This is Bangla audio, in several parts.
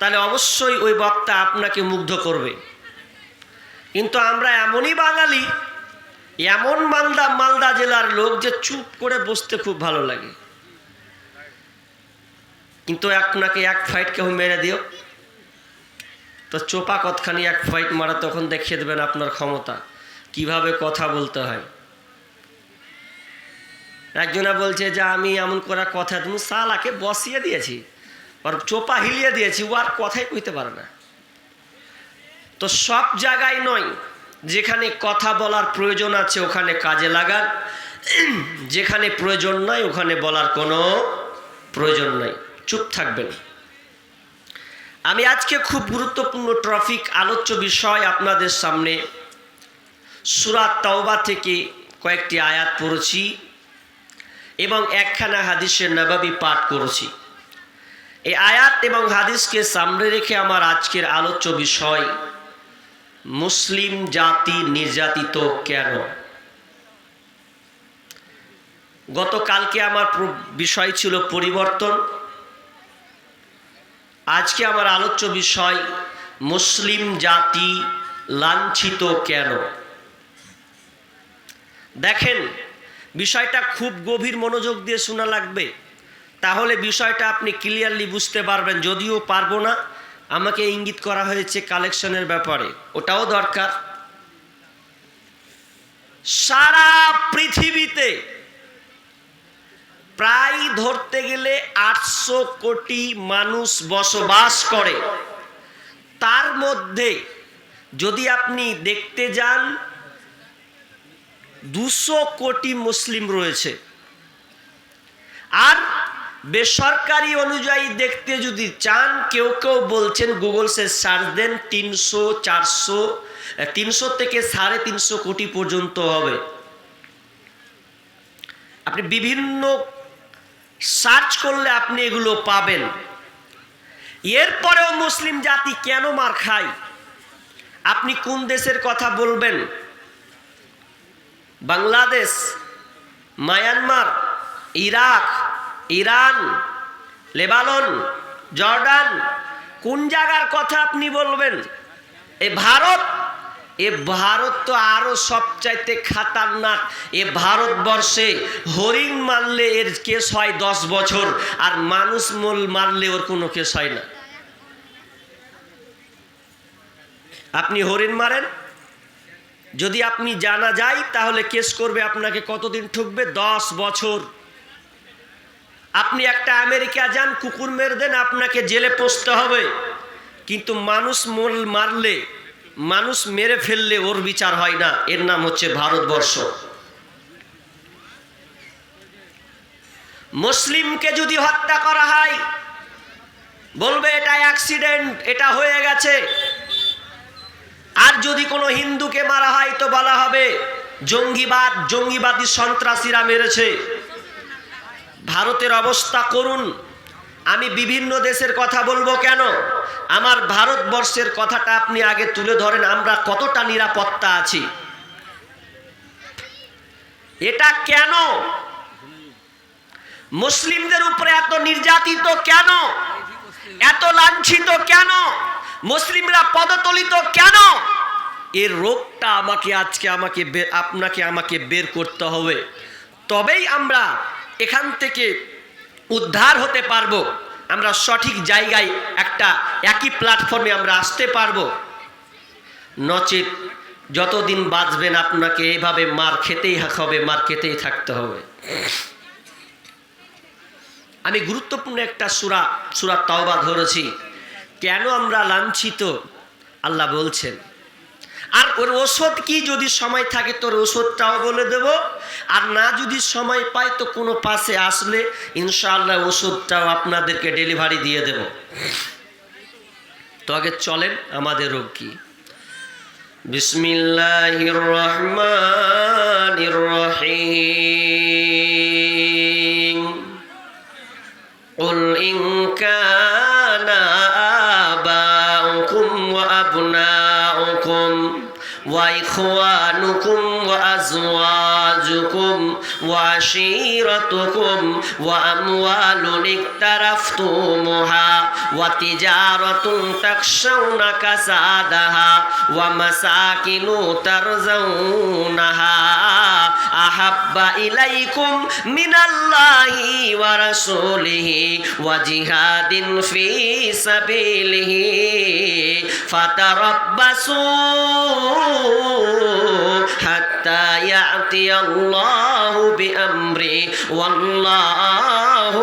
তাহলে অবশ্যই ওই বক্তা আপনাকে মুগ্ধ করবে। কিন্তু আমরা এমনই বাঙালি, এমন মালদা মালদা জেলার লোক যে চুপ করে বসতে খুব ভালো লাগে। কিন্তু আপনাকে এক ফাইট কেউ মেরে দিও। তো চোপা কতখানি এক ফাইট মারা তখন দেখিয়ে দেবেন আপনার ক্ষমতা। কীভাবে কথা বলতে হয়। একজনা বলছে যে আমি এমন করা কথা তুমি সালাকে বসিয়ে দিয়েছি। আর চোপা হিলিয়ে দিয়েছি, ও আর কথাই কইতে পারে না। তো সব জায়গায় নয়, যেখানে কথা বলার প্রয়োজন আছে ওখানে কাজে লাগান। যেখানে প্রয়োজন নাই, ওখানে বলার কোনো প্রয়োজন নাই। চুপ থাকবেন। আমি আজকে খুব গুরুত্বপূর্ণ ট্রফিক আলোচ্য বিষয় আপনাদের সামনে সুরাত তাওবা থেকে কয়েকটি আয়াত পড়েছি এবং একখানা হাদিসের নবাবি পাঠ করেছি। এই আয়াত এবং হাদিসকে সামনে রেখে আমার আজকের আলোচ্য বিষয়, মুসলিম জাতি নির্যাতিত কেন? গতকালকে আমার বিষয় ছিল পরিবর্তন। আজকে আমার আলোচ্য বিষয়, মুসলিম জাতি লাঞ্ছিত কেন? দেখেন, বিষয়টা খুব গভীর মনোযোগ দিয়ে শোনা লাগবে। তাহলে বিষয়টা আপনি ক্লিয়ারলি বুঝতে পারবেন, যদিও পারব না। আমাকে ইঙ্গিত করা হয়েছে কালেকশনের ব্যাপারে। ওটাও দরকার। সারা পৃথিবীতে প্রায় ধরতে গেলে আটশো কোটি মানুষ বসবাস করে। তার মধ্যে যদি আপনি দেখতে যান, দুশো কোটি মুসলিম রয়েছে। আর বেসরকারি অনুযায়ী দেখতে যদি চান, কেউ কেউ বলছেন গুগল সে সার্চ দেন তিনশো, চারশো তিনশো থেকে সাড়ে তিনশো কোটি পর্যন্ত হবে। আপনি বিভিন্ন সার্চ করলে আপনি এগুলো পাবেন। এরপরেও মুসলিম জাতি কেন মার খায়? আপনি কোন দেশের কথা বলবেন? Bangladesh, Myanmar, Iraq Iran, Lebanon, Jordan, কোন জায়গার কথা আপনি বলবেন? এ ভারত? এ ভারত তো আরও সবচাইতে খাতারনাক। এ ভারতবর্ষে হরিণ মারলে এর কেস হয় দশ বছর, আর মানুষ মূল মারলে ওর কোনো কেস হয় না। আপনি হরিণ মারেন? যদি আপনি জানা যায়, তাহলে কেস করবে, আপনাকে কতদিন ঠুকবে? দশ বছর। আপনি একটা আমেরিকা যান, কুকুর মেরে দেন, আপনাকে জেলে পচতে হবে। কিন্তু মানুষ মোল মারলে, মানুষ মেরে ফেললে ওর বিচার হয় না। এর নাম হচ্ছে ভারতবর্ষ। মুসলিমকে যদি হত্যা করা হয়, বলবে এটা অ্যাক্সিডেন্ট এটা হয়ে গেছে। আর যদি কোনো হিন্দুকে মারা হয়, তো বলা হবে, জঙ্গিবাদ, জঙ্গিবাদী সন্ত্রাসীরা মেরেছে। ভারতের অবস্থা করুন। আমি বিভিন্ন দেশের কথা বলব কেন? আমার ভারতবর্ষের কথাটা আপনি আগে তুলে ধরেন, আমরা কতটা নিরাপত্তা আছি। এটা কেন? মুসলিমদের উপরে এত নির্যাতিত কেন? এত লাঞ্ছিত কেন? মুসলিমরা পদতলিত কেন? এর রোগটা আমাকে, আজকে আমাকে আপনাকে আমাকে বের করতে হবে। তবেই আমরা এখান থেকে উদ্ধার হতে পারব। আমরা সঠিক জায়গায় একটা একই প্ল্যাটফর্মে আমরা আসতে পারব। নচেত যতদিন বাঁচবেন আপনাকে এভাবে মার খেতেই হবে, মার খেতেই থাকতে হবে। আমি গুরুত্বপূর্ণ একটা সুরা সুরা তওবা ধরেছি। কেন আমরা লাঞ্ছিত? আল্লাহ বলছেন আর ওর ওষুধ কি যদি সময় থাকে তোর ওষুধটাও বলে দেব আর না যদি সময় পাই তো কোনো পাশে আসলে ইনশাআল্লাহ ওষুধটাও আপনাদেরকে ডেলিভারি দিয়ে দেব তো আগে চলেন আমাদের রোগ কি বিসমিল্লাহির রহমানির রহিম قل إن كان وإخوانكم وأزواجكم وعشيرتكم وأموال اقترفتموها وتجارة تخشون كسادها ومساكن ترزونها أحب إليكم من الله ورسوله وجهاد في سبيله فتربصوا حتى يأتي الله بأمره والله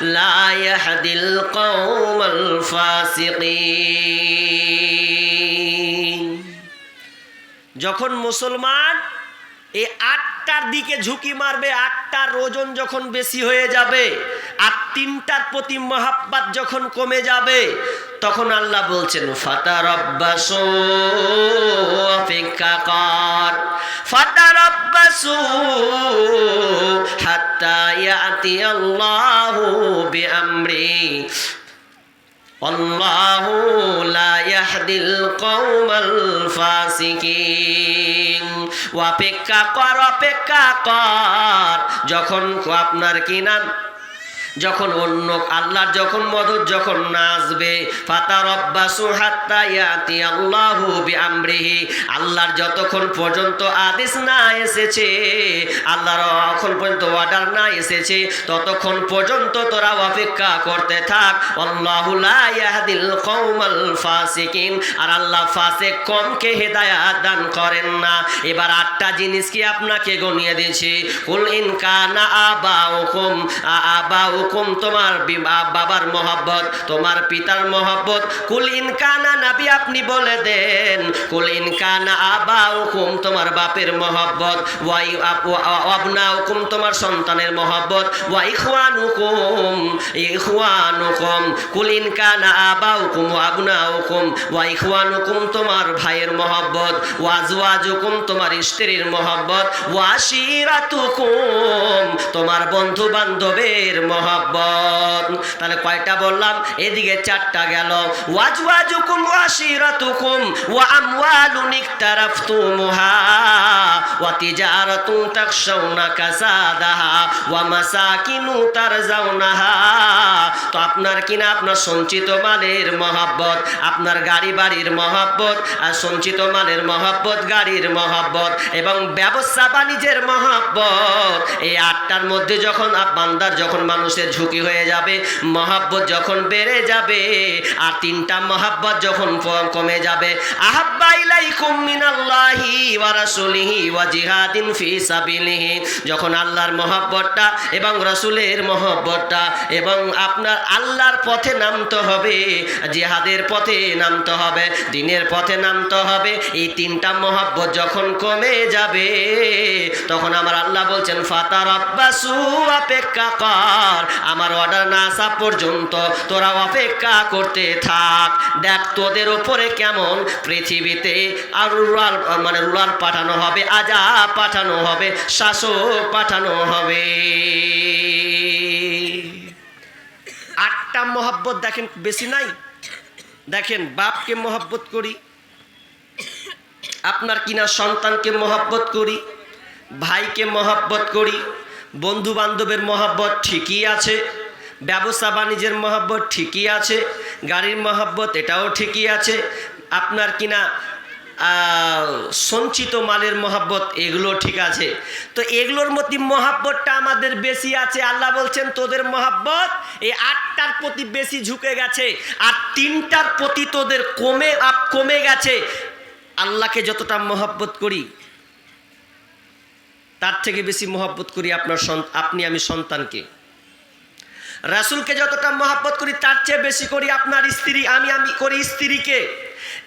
لا يهدي القوم الفاسقين যখন মুসলমান এই আটটার দিকে ঝুঁকি মারবে, আটটার ওজন যখন বেশি হয়ে যাবে আর তিনটার প্রতি মহাব্বাত যখন কমে যাবে, তখন আল্লাহ বলছেন ফাতার অভ্যাসো অপেক্ষা কর। ফাতার অভ্যাসো হাত্তা ইয়াতি আল্লাহু বিআমরি। والله لا يهدي القوم الفاسقين অপেক্ষা কর অপেক্ষা কর যখন আপনার কি নাম যখন অন্য আল্লাহর যখন মদত যখন না আসবে ফাতার অব্বাসু হাত্তা ইয়াতি আল্লাহু বিআমরিহি। আল্লাহর যতক্ষণ পর্যন্ত আদেশ না এসেছে, আল্লাহর এখন পর্যন্ত অর্ডার না এসেছে, ততক্ষণ পর্যন্ত তোরা অপেক্ষা করতে থাক। আল্লাহু লা ইয়াহদিল কওমাল ফাসিকিন। আর আল্লাহ ফাসিক কমকে হেদায়াত দান করেন না। এবার আটটা জিনিস কি আপনাকে গনিয়ে দিয়েছে? কুল ইন কানা আবাউকুম আবাউকুম তোমার বাবার মহব্বত, তোমার পিতার মহব্বত। কুল ইন কানা নাবি, আপনি বলে দেন। কুল ইন কানা আবাউকুম, তোমার বাপের মহব্বত। ওয়াই আবনাউকুম, তোমার সন্তানের মহব্বত। ওয়া ইখওয়ানুকুম ইখওয়ানুকুম। কুল ইন কানা আবাউকুম ওয়া আবনাউকুম। ওয়া ইখওয়ানুকুম, তোমার ভাইয়ের মহব্বত। ওয়া আজওয়াজুকুম, তোমার স্ত্রীর মহব্বত। ওয়া আশিরাতুকুম, তোমার বন্ধু বান্ধবের মহব্বত। তাহলে কয়টা বললাম? এদিকে চারটা গেল। ওয়াজওয়াজুকুম ওয়া আশিরাতুকুম ওয়া আমওয়ালুন ইকতারাফতুমুহা ওয়া তিজারাতুন তাখশাউনা কাসাদাহা ওয়া মাসাকিনু তারজাউনাহা। তো আপনার কিনা আপনার সঞ্চিত মালের মহাব্বত। আপনার গাড়ি বাড়ির মহাব্বত আর সঞ্চিত মালের মহাব্বত, গাড়ির মহাব্বত এবং ব্যবসা বাণিজ্যের মহাব্বত। এই আটটার মধ্যে যখন বান্দার যখন মানুষের ঝুঁকি হয়ে যাবে, মহাব্বত যখন বেড়ে যাবে, আর তিনটা মহাব্বত যখন কমে যাবে যখন আল্লাহর মহাব্বতটা এবং রাসূলের মহব্বতটা এবং আপনার আল্লাহর পথে নামতে হবে, জিহাদের পথে নামতে হবে, দিনের পথে নামতে হবে। এই তিনটা মহব্বত যখন কমে যাবে, তখন আমার আল্লাহ বলছেন ফাতার আব্বাসু অপেক্ষা কর, আমার অর্ডার না আসা পর্যন্ত তোরা অপেক্ষা করতে থাক। দেখ তোদের ওপরে কেমন পৃথিবীতে আর রুরাল মানে রুরাল পাঠানো হবে আজা পাঠানো হবে, শাসক পাঠানো হবে। আটটা মহব্বত দেখেন বেশি নাই? দেখেন বাপকে মহব্বত করি, আপনার কিনা সন্তানকে মহব্বত করি, ভাইকে মহব্বত করি বন্ধু বান্ধবের মহব্বত ঠিকই আছে, ব্যবসা বাণিজ্যের মহাব্বত ঠিকই আছে, গাড়ির মহব্বত এটাও ঠিকই আছে, আপনার কিনা সঞ্চিত মালের মহাব্বত, এগুলো ঠিক আছে। তো এগুলোর মধ্যে মহাব্বতটা আমাদের বেশি আছে। আল্লাহ বলছেন, তোদের মহাব্বত এই আটটার প্রতি বেশি ঝুঁকে গেছে, আর তিনটার প্রতি তোদের কমে আপ কমে গেছে। আল্লাহকে যতটা মহাব্বত করি, তার থেকে বেশি মহাব্বত করি আপনার আপনি আমি সন্তানকে। রাসূলকে যতটা মহাব্বত করি, তার চেয়ে বেশি করি আপনার স্ত্রী, আমি আমি করি স্ত্রীকে।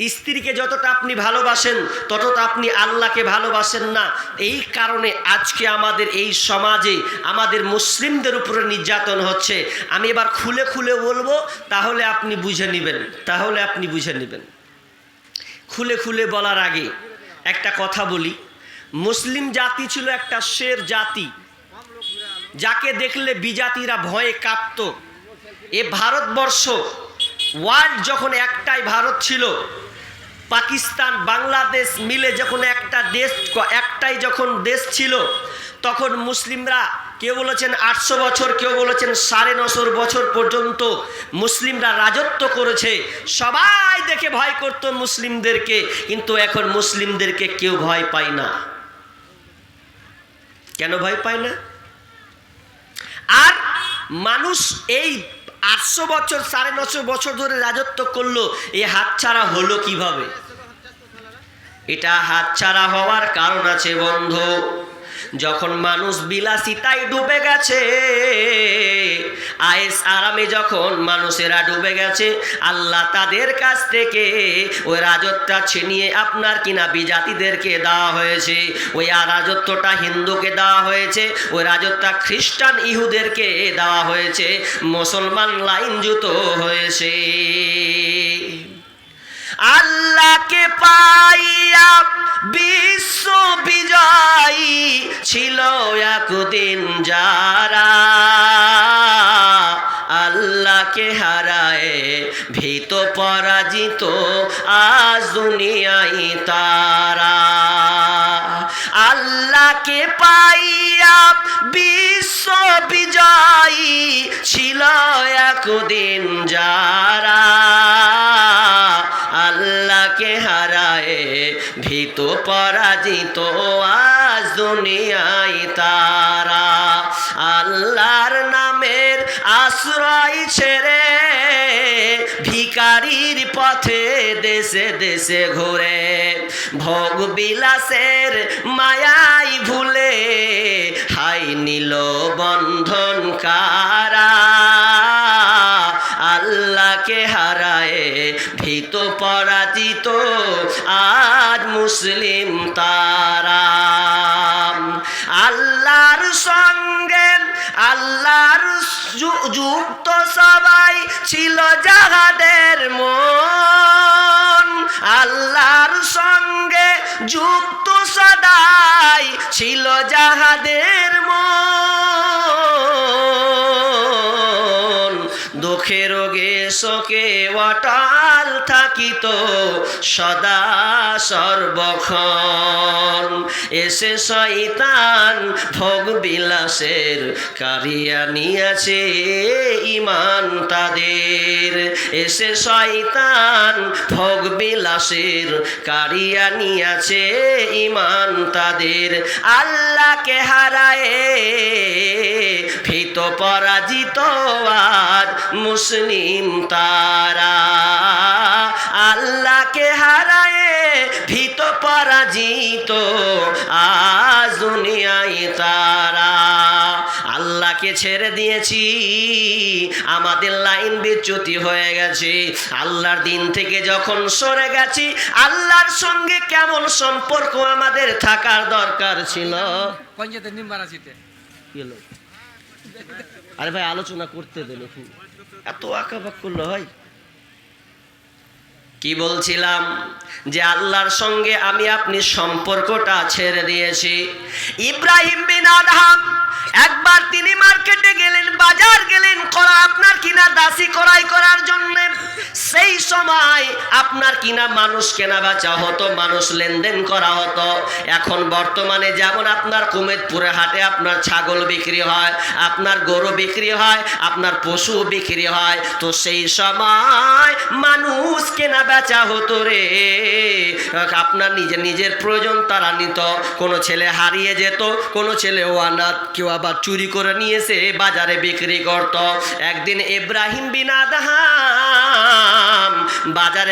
স্ত্রীকে যতটা আপনি ভালোবাসেন, ততটা আপনি আল্লাহকে ভালোবাসেন না। এই কারণে আজকে আমাদের এই সমাজে আমাদের মুসলিমদের উপরে নির্যাতন হচ্ছে। আমি এবার খুলে খুলে বলব, তাহলে আপনি বুঝে নেবেন, তাহলে আপনি বুঝে নেবেন। খুলে খুলে বলার আগে একটা কথা বলি, মুসলিম জাতি ছিল একটা শের জাতি। যাকে দেখলে বিজাতিরা ভয়ে কাঁপত। এ ভারতবর্ষ ওয়ার্ল্ড যখন একটাই ভারত ছিল, পাকিস্তান, বাংলাদেশ মিলে যখন একটা দেশ, একটাই যখন দেশ ছিল, তখন মুসলিমরা কেউ বলেছেন আটশো বছর, কেউ বলেছেন সাড়ে নশোর বছর পর্যন্ত মুসলিমরা রাজত্ব করেছে। সবাই দেখে ভয় করত মুসলিমদেরকে, কিন্তু এখন মুসলিমদেরকে কেউ ভয় পায় না। কেন ভয় পায় না? আর মানুষ এই আটশো বছর, সাড়ে নশো বছর ধরে রাজত্ব করল এই হাতছাড়া হলো কীভাবে? এটা হাতছাড়া হওয়ার কারণ আছে, বন্ধু। যখন মানুষ বিলাসিতায় ডুবে গেছে, আয়েস আরামে যখন মানুষেরা ডুবে গেছে, আল্লাহ তাদের কাছ থেকে ওই রাজত্বটা ছিনিয়ে আপনার কিনা বিজাতিদেরকে দেওয়া হয়েছে। ওই রাজত্বটা হিন্দুকে দেওয়া হয়েছে, ওই রাজত্বটা খ্রিস্টান ইহুদেরকে দেওয়া হয়েছে। মুসলমান লাইনযুত হয়েছে। আল্লাহকে পাইয়া বিশ্ব বিজয়ী ছিল একদিন যারা। আল্লাহকে হারায় ভীত পরাজিত আজ দুনিয়ায় তারা। আল্লাহকে পাইয়া বিশ্ব বিজয়ী ছিল একদিন যারা। আল্লাহকে হারায় ভীত পরাজিত আজ দুনিয়ায় তারা। আল্লাহর নামের আশ্রয় ছেড়ে ভিকারির পথে দেশে দেশে ঘুরে। ভোগ বিলাসের মায়াই ভুলে হাই নীল বন্ধন কারা। আল্লাহকে হারায় ভীত পরাজিত আজ মুসলিম তারা। আল্লাহর সঙ্গে আল্লাহর যুক্ত সবাই ছিল যাহাদের মন। আল্লাহর সঙ্গে যুক্ত সদাই ছিল যাহাদের মন। দুঃখে রোগে, শোকে অটাল থাকিত সদা সর্বক্ষণ। এসে শয়তান ভোগ বিলাসের কারিয়া নিয়েছে ইমান তাদের। এসে শয়তান ভোগ বিলাসের কারিয়া নিয়েছে ইমান তাদের। আল্লাহকে হারায় ভীত পরাজিত আজ মুসলিম তারা আল্লাহকে হারায় ভীত পরাজিত আজ দুনিয়ায় তারা। আল্লাহকে ছেড়ে দিয়েছি আমাদের লাইন বিচ্যুতি হয়ে গেছে। আল্লাহর দিন থেকে যখন সরে গেছি আল্লাহর সঙ্গে কেমন সম্পর্ক আমাদের থাকার দরকার ছিল? আরে ভাই আলোচনা করতে দেন এত আঁকা বাক করল হয়? কি বলছিলাম? যে আল্লাহর সঙ্গে আমি আপনি সম্পর্কটা ছেড়ে দিয়েছি। ইব্রাহিম বিন আদহাম একবার তিনি মার্কেটে গেলেন, বাজার গেলেন করা আপনার কিনা দাসী করাই করার জন্য। সেই সময় আপনার কিনা মানুষ কেনা বেচা হতো, মানুষ লেনদেন করা হতো। এখন বর্তমানে যেমন আপনার কুমেদপুরে হাটে আপনার ছাগল বিক্রি হয়, আপনার গরু বিক্রি হয়, আপনার পশু বিক্রি হয়, তো সেই সময় মানুষ কেনা বেচা হতো রে আপনার নিজের নিজের প্রয়োজন, তারা নিত। কোনো ছেলে হারিয়ে যেত, কোনো ছেলে ওয়ানাত কেউ আবার চুরি করে নিয়েছে, বাজারে বিক্রি করত। একদিন এব্রাহিম বিনাদ বাজারে